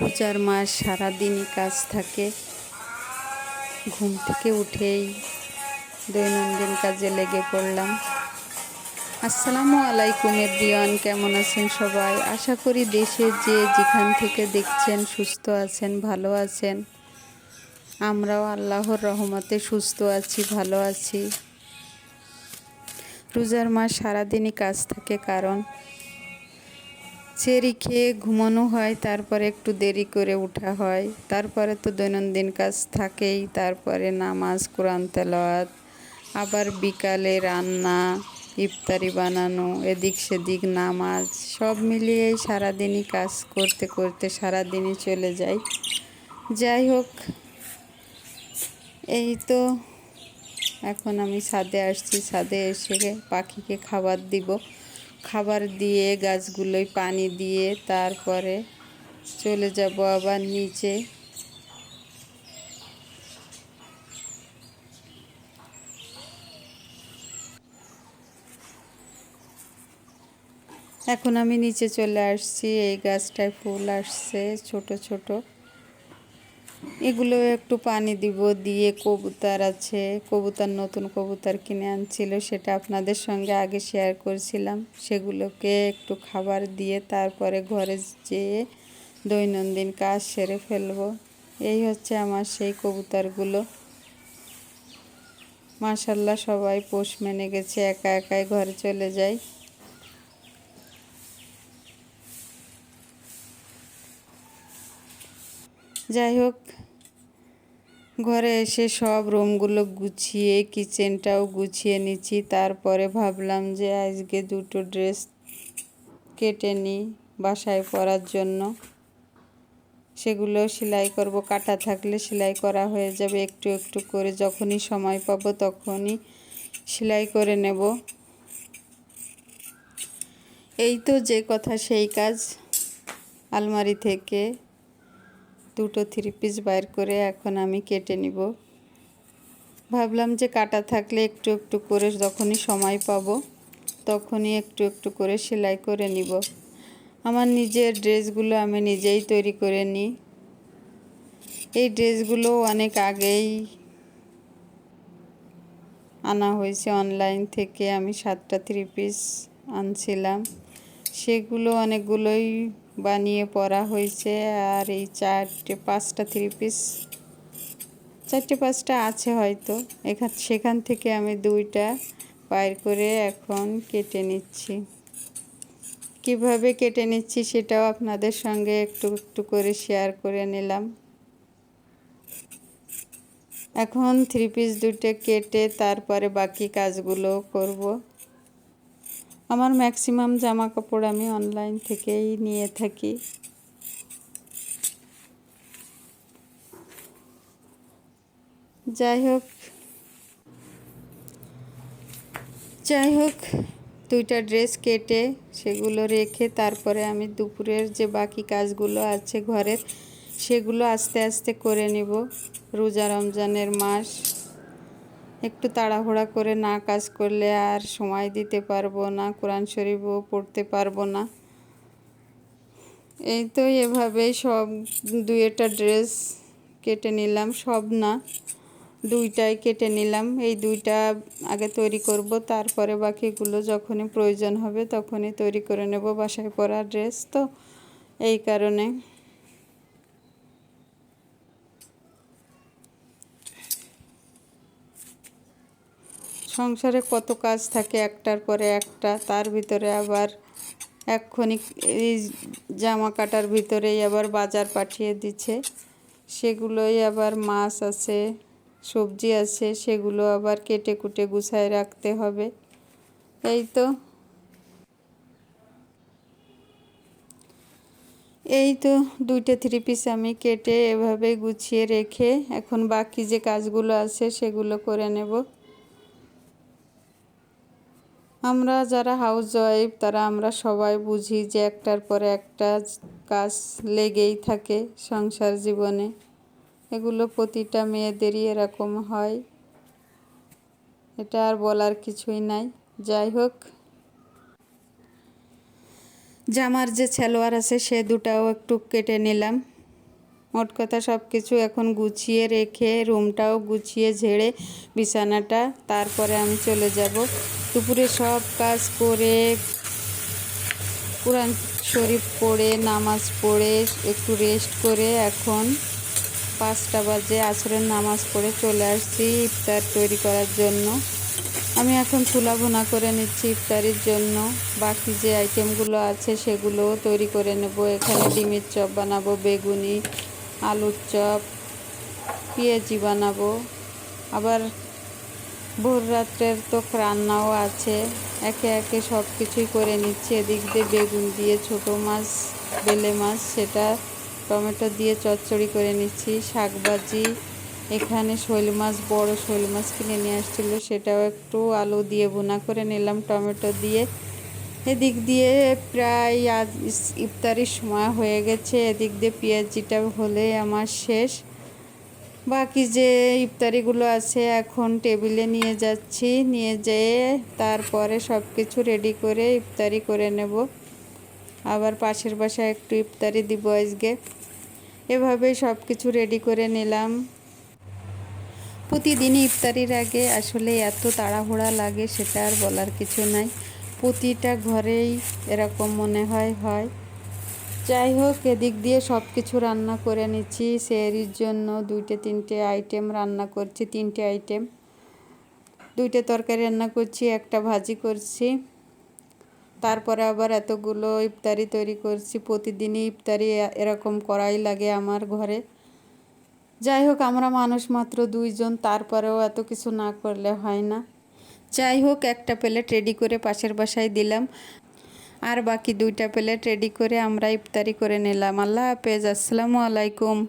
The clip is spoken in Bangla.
রোজার মাস সারাদিনই কাজ থাকে। ঘুম থেকে উঠেই দৈনন্দিন কাজে লেগে পড়লাম। আসসালামু আলাইকুম এভরিওয়ান, কেমন আছেন সবাই? আশা করি দেশে যে যেখান থেকে দেখছেন সুস্থ আছেন, ভালো আছেন। আমরাও আল্লাহর রহমতে সুস্থ আছি, ভালো আছি। রোজার মাস সারাদিনই কাজ থাকে, কারণ চেরি খেয়ে ঘুমানো হয়, তারপরে একটু দেরি করে ওঠা হয়। তারপরে তো দৈনন্দিন কাজ থাকেই, তারপরে নামাজ, কোরআন তেলাওয়াত, আবার বিকালে রান্না, ইফতারি বানানো, এদিক সেদিক নামাজ, সব মিলিয়েই সারাদিনই কাজ করতে করতে সারাদিনই চলে যায় যাই হোক, এই তো। এখন আমি ছাদে আসছি, ছাদে এসে পাখিকে খাবার দিব। খাবার দিয়ে, গাছগুলোয় পানি দিয়ে তারপরে চলে যাব আবার নিচে। এখন আমি নিচে চলে আসছি, এই গাছটায় ফুল আসছে, ছোট ছোট। এগুলো একটু পানি দিব, দিয়ে কবুতর আছে, কবুতর নতুন কবুতর কিনে আনছিল, সেটা আপনাদের সঙ্গে আগে শেয়ার করছিলাম। সেগুলোকে একটু খাবার দিয়ে তারপরে ঘরে যেয়ে দৈনন্দিন কাজ সেরে ফেলব। এই হচ্ছে আমার সেই কবুতরগুলো। মাশাল্লাহ সবাই পোষ মেনে গেছে, একা একাই ঘরে চলে যায় যাই হোক ঘরে এসে সব রুমগুলো গুছিয়ে, কিচেনটাও গুছিয়ে নিচ্ছি। তারপরে ভাবলাম যে আজকে দুটো ড্রেস কেটে নিই বাসায় পরার জন্য। সেগুলো সেলাই করব। কাটা থাকলে সেলাই করা হয়ে যাবে একটু একটু করে। যখনই সময় পাবো তখনই সেলাই করে নেব। এই তো যে কথা, সেই কাজ। আলমারি থেকে দুটো থ্রি পিস বাইর করে এখন আমি কেটে নিব। ভাবলাম যে কাটা থাকলে একটু একটু করে যখনই সময় পাবো, তখনই একটু একটু করে সেলাই করে নিব। আমার নিজের ড্রেসগুলো আমি নিজেই তৈরি করে নিই। এই ড্রেসগুলো অনেক আগেই আনা হয়েছে অনলাইন থেকে আমি সাতটা থ্রি পিস আনছিলাম। সেগুলো অনেকগুলোই বানিয়ে পরা হয়েছে আর এই চারটে পাঁচটা থ্রি পিস চারটে পাঁচটা আছে হয়তো। এখান, সেখান থেকে আমি দুইটা বাইর করে এখন কেটে নিচ্ছি। কীভাবে কেটে নিচ্ছি সেটাও আপনাদের সঙ্গে একটু একটু করে শেয়ার করে নিলাম। এখন থ্রি পিস দুটো কেটে তারপরে বাকি কাজগুলো করব। আমার ম্যাক্সিমাম জামা কাপড় আমি অনলাইন থেকেই নিয়ে থাকি। যাই হোক যাই হোক, দুইটা ড্রেস কেটে সেগুলো রেখে তারপরে আমি দুপুরের যে বাকি কাজগুলো আছে ঘরের, সেগুলো আস্তে আস্তে করে নেব। রোজা রমজানের মাস একটু তাড়াহুড়া করে না কাজ করলে আর সময় দিতে পারব না, কোরআন শরীফও পড়তে পারব না। এই তো এভাবেই সব দুইটা ড্রেস কেটে নিলাম, সব না, দুইটাই কেটে নিলাম। এই দুইটা আগে তৈরি করব, তারপরে বাকিগুলো যখনই প্রয়োজন হবে তখনই তৈরি করে নেব বাসায় পরা ড্রেস তো, এই কারণে। সংসারে কত কাজ থাকে একটার পরে একটা, তার ভিতরে আবার এক্ষণি এই জামা কাটার ভিতরেই আবার বাজার পাঠিয়ে দিচ্ছে। সেগুলোই আবার মাছ আছে, সবজি আছে, সেগুলো আবার কেটে কুটে গুছায় রাখতে হবে। এই তো। এই তো দুইটা থ্রি পিস আমি কেটে এভাবে গুছিয়ে রেখে এখন বাকি যে কাজগুলো আছে সেগুলো করে নেব। আমরা যারা হাউস ওয়াইফ তারা আমরা সবাই বুঝি যে একটার পরে একটা কাজ লেগেই থাকে সংসার জীবনে। এগুলো প্রতিটা মেয়েদেরই এরকম হয়। এটা আর বলার কিছুই নাই। যাই হোক। জামার যে সালোয়ার আছে, সে দুটাও একটু কেটে নিলাম। মোট কথা সব কিছু এখন গুছিয়ে রেখে রুমটাও গুছিয়ে ঝেড়ে বিছানাটা, তারপরে আমি চলে যাব। দুপুরে সব কাজ করে কোরআন শরীফ পড়ে, নামাজ পড়ে, একটু রেস্ট করে এখন পাঁচটা বাজে, আসরের নামাজ পড়ে চলে আসছি ইফতার তৈরি করার জন্য। আমি এখন চুলা ভুনা করে নিচ্ছি ইফতারির জন্য। বাকি যে আইটেমগুলো আছে সেগুলোও তৈরি করে নেব। এখানে ডিমের চপ বানাবো, বেগুনি আলুর চপ, পেঁয়াজি বানাবো। আবার ভোর রাত্রের তো রান্নাও আছে। একে একে সব কিছুই করে নিচ্ছি। এদিক দিয়ে বেগুন দিয়ে ছোটো মাছ, বেলে মাছ, সেটা টমেটো দিয়ে চচ্চড়ি করে নিচ্ছি। শাকভাজি এখানে শৈল মাছ, বড় শৈল মাছ কিনে নিয়ে আসছিল, সেটাও একটু আলু দিয়ে ভুনা করে নিলাম টমেটো দিয়ে। এদিক দিয়ে প্রায় আজ ইফতারির সময় হয়ে গেছে। এদিক দিয়ে পেঁয়াজিটা হলে আমার শেষ। বাকি যে ইফতারিগুলো আছে এখন টেবিলে নিয়ে যাচ্ছি। নিয়ে যেয়ে তারপরে সব কিছু রেডি করে ইফতারি করে নেব। আবার পাশের বাসায় একটু ইফতারি দিব আজকে। এভাবেই সব কিছু রেডি করে নিলাম। প্রতিদিনই ইফতারির আগে আসলে এত তাড়াহুড়া লাগে সেটা আর বলার কিছু নাই। প্রতিটা ঘরেই এরকম মনে হয় হয়। যাই হোক এদিক দিয়ে সব কিছু রান্না করে নিচ্ছি। সেরির জন্য দুইটে, তিনটে আইটেম রান্না করছি, তিনটে আইটেম দুইটা তরকারি রান্না করছি, একটা ভাজি করছি। তারপরে আবার এতগুলো ইফতারি তৈরি করছি। প্রতিদিনই ইফতারি এরকম করাই লাগে আমার ঘরে। যাই হোক আমরা মানুষ মাত্র দুইজন, তারপরেও এত কিছু না করলে হয় না। যাই হোক, একটা প্লেট রেডি করে পাশের বাসায় দিলাম। আর বাকি দুইটা প্লেট রেডি করে আমরা ইফতারি করে নিলাম। আল্লাহ হাফেজ। আসসালামু আলাইকুম।